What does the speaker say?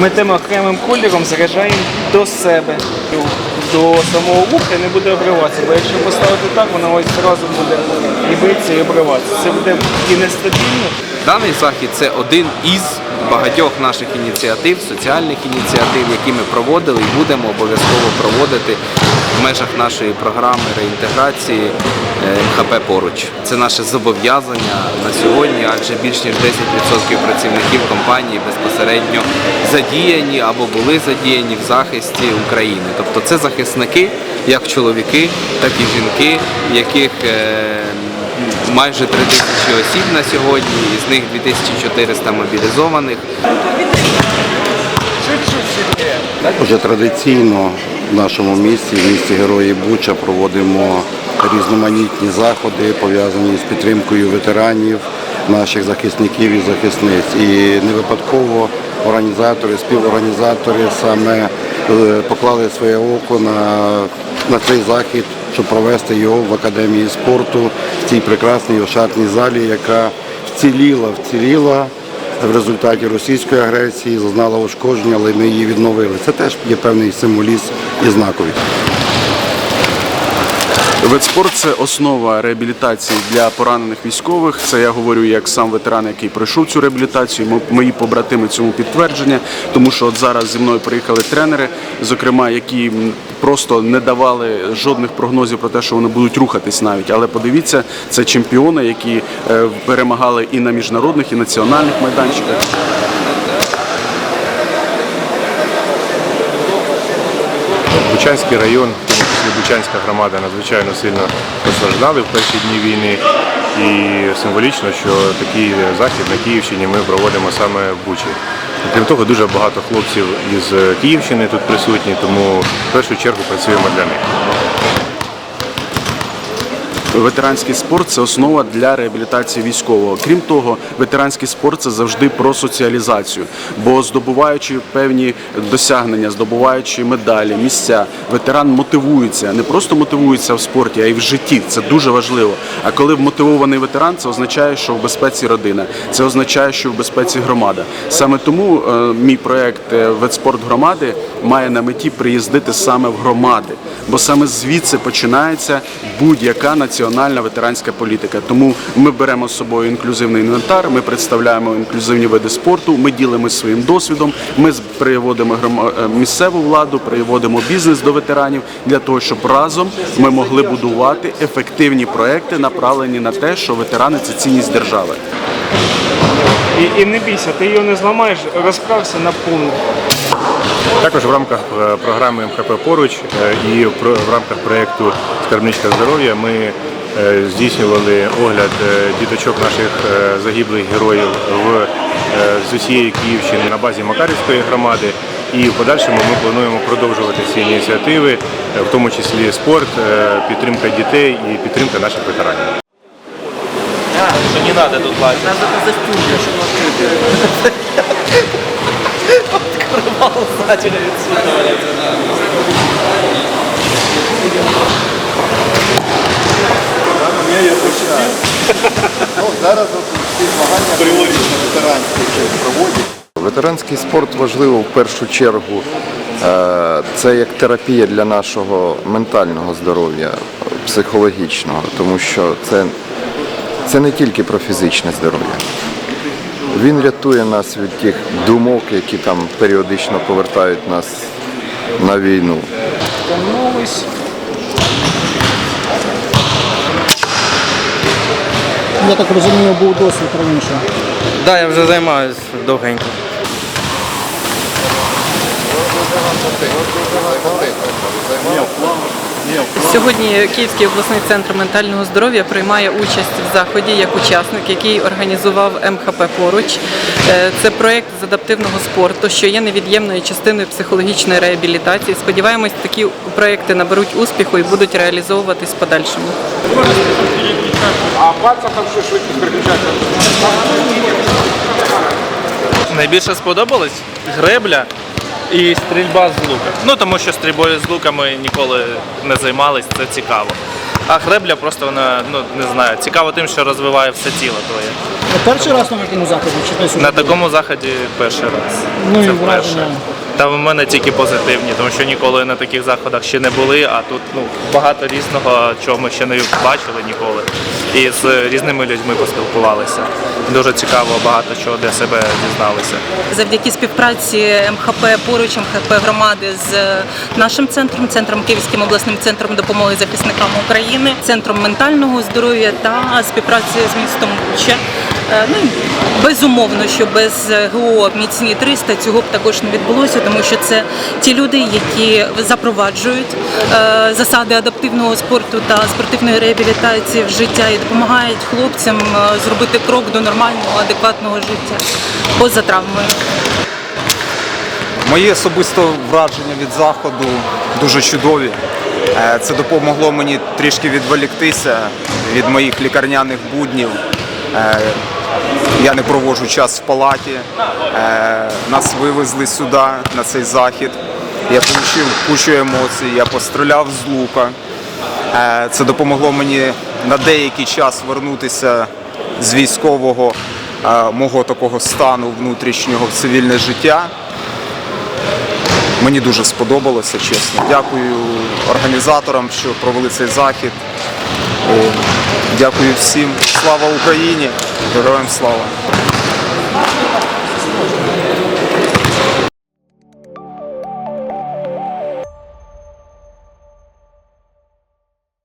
Ми тим окремим кольором заряджаємо до себе, до самого вуха не буде обриватися. Бо якщо поставити так, воно ось одразу буде і битися, і обриватися. Це буде і нестабільно. Даний захід це один із багатьох наших ініціатив, соціальних ініціатив, які ми проводили і будемо обов'язково проводити в межах нашої програми реінтеграції е, МХП поруч. Це наше зобов'язання на сьогодні, адже більш ніж 10% працівників компанії безпосередньо задіяні або були задіяні в захисті України. Тобто це захисники, як чоловіки, так і жінки, яких е, майже 3 тисячі осіб на сьогодні, із них 2400 мобілізованих. Вже традиційно в нашому місті, в місті Герої Буча, проводимо різноманітні заходи, пов'язані з підтримкою ветеранів, наших захисників і захисниць. І не випадково організатори, співорганізатори саме е, поклали своє око на, на цей захід, щоб провести його в академії спорту в цій прекрасній ошатній залі, яка вціліла, вціліла в результаті російської агресії зазнала ушкодження, але ми її відновили. Це теж є певний символізм і знаковість. Ветспорт це основа реабілітації для поранених військових. Це я говорю як сам ветеран, який пройшов цю реабілітацію. Мої побратими цьому підтвердження, тому що от зараз зі мною приїхали тренери, зокрема, які просто не давали жодних прогнозів про те, що вони будуть рухатись навіть. Але подивіться, це чемпіони, які е, перемагали і на міжнародних, і національних майданчиках. Бучанський район, в Бучанська громада, надзвичайно сильно постраждали в перші дні війни. І символічно, що такий захід на Київщині ми проводимо саме в Бучі. Крім того, дуже багато хлопців із Київщини тут присутні, тому в першу чергу працюємо для них. Ветеранський спорт це основа для реабілітації військового. Крім того, ветеранський спорт це завжди про соціалізацію. Бо здобуваючи певні досягнення, здобуваючи медалі, місця, ветеран мотивується не просто мотивується в спорті, а й в житті. Це дуже важливо. А коли мотивований ветеран, це означає, що в безпеці родина, це означає, що в безпеці громада. Саме тому е, мій проект е, Ветспорт громади має на меті приїздити саме в громади, бо саме звідси починається будь-яка національна ветеранська політика. Тому ми беремо з собою інклюзивний інвентар, ми представляємо інклюзивні види спорту, ми ділимося своїм досвідом, ми приводимо е, місцеву владу, приводимо бізнес до ветеранів для того, щоб разом ми могли будувати ефективні проекти, направлені на те, що ветерани це цінність держави. І, і не бійся, ти його не зламаєш, розправся на повну. Також в рамках е, програми МХП поруч е, і в рамках проєкту Скарбничка здоров'я ми е, здійснювали огляд е, діточок наших е, загиблих героїв в, з усієї Київщини на базі Макарівської громади. І в подальшому ми плануємо продовжувати ці ініціативи, в тому числі спорт, підтримка дітей і підтримка наших ветеранів. Що не треба тут лазити. Зараз ці змагання ветеранські проводять. Ветеранський спорт важливо в першу чергу. Е, Це як терапія для нашого ментального здоров'я, психологічного, тому що це, це не тільки про фізичне здоров'я. Він рятує нас від тих думок, які там періодично повертають нас на війну. Я так розумію, був досвід раніше. Да, я вже займаюся довгенько. Сьогодні Київський обласний центр ментального здоров'я приймає участь в заході як учасник, який організував МХП поруч. Е, Це проєкт з адаптивного спорту, що є невід'ємною частиною психологічної реабілітації. Сподіваємось, такі проєкти наберуть успіху і будуть реалізовуватись в подальшому. Найбільше сподобалось гребля і стрільба з лука. Ну тому що стрільбою з лука ми ніколи не займались, це цікаво. А гребля просто вона, ну не знаю, цікаво тим, що розвиває все тіло твоє. Перший раз на такому заході чи десь На такому заході перший раз. Ну і Це враження? вперше. Та в мене тільки позитивні, тому що ніколи на таких заходах ще не були, а тут ну, багато різного, чого ми ще не бачили ніколи. І з різними людьми поспілкувалися. Дуже цікаво, багато чого для себе дізналися. Завдяки співпраці МХП поруч МХП громади з нашим центром, центром Київським обласним центром допомоги захисникам України, центром ментального здоров'я та співпраці з містом Буча. Е, Ну безумовно, що без ГО міцні 300 цього б також не відбулося, тому що це ті люди, які запроваджують е, засади адаптивного спорту та спортивної реабілітації в життя і допомагають хлопцям е, зробити крок до нормального, адекватного життя поза травмою. Мої особисто враження від заходу дуже чудові. Е, Це допомогло мені трішки відволіктися від моїх лікарняних буднів. Я не проводжу час в палаті. Е, Нас вивезли сюди на цей захід. Я отримав кучу емоцій, я постріляв з лука. Е, Це допомогло мені на деякий час вернутися з військового е, мого такого стану внутрішнього в цивільне життя. Мені дуже сподобалося, чесно. Дякую організаторам, що провели цей захід. Дякую всім. Слава Україні! Героям слава!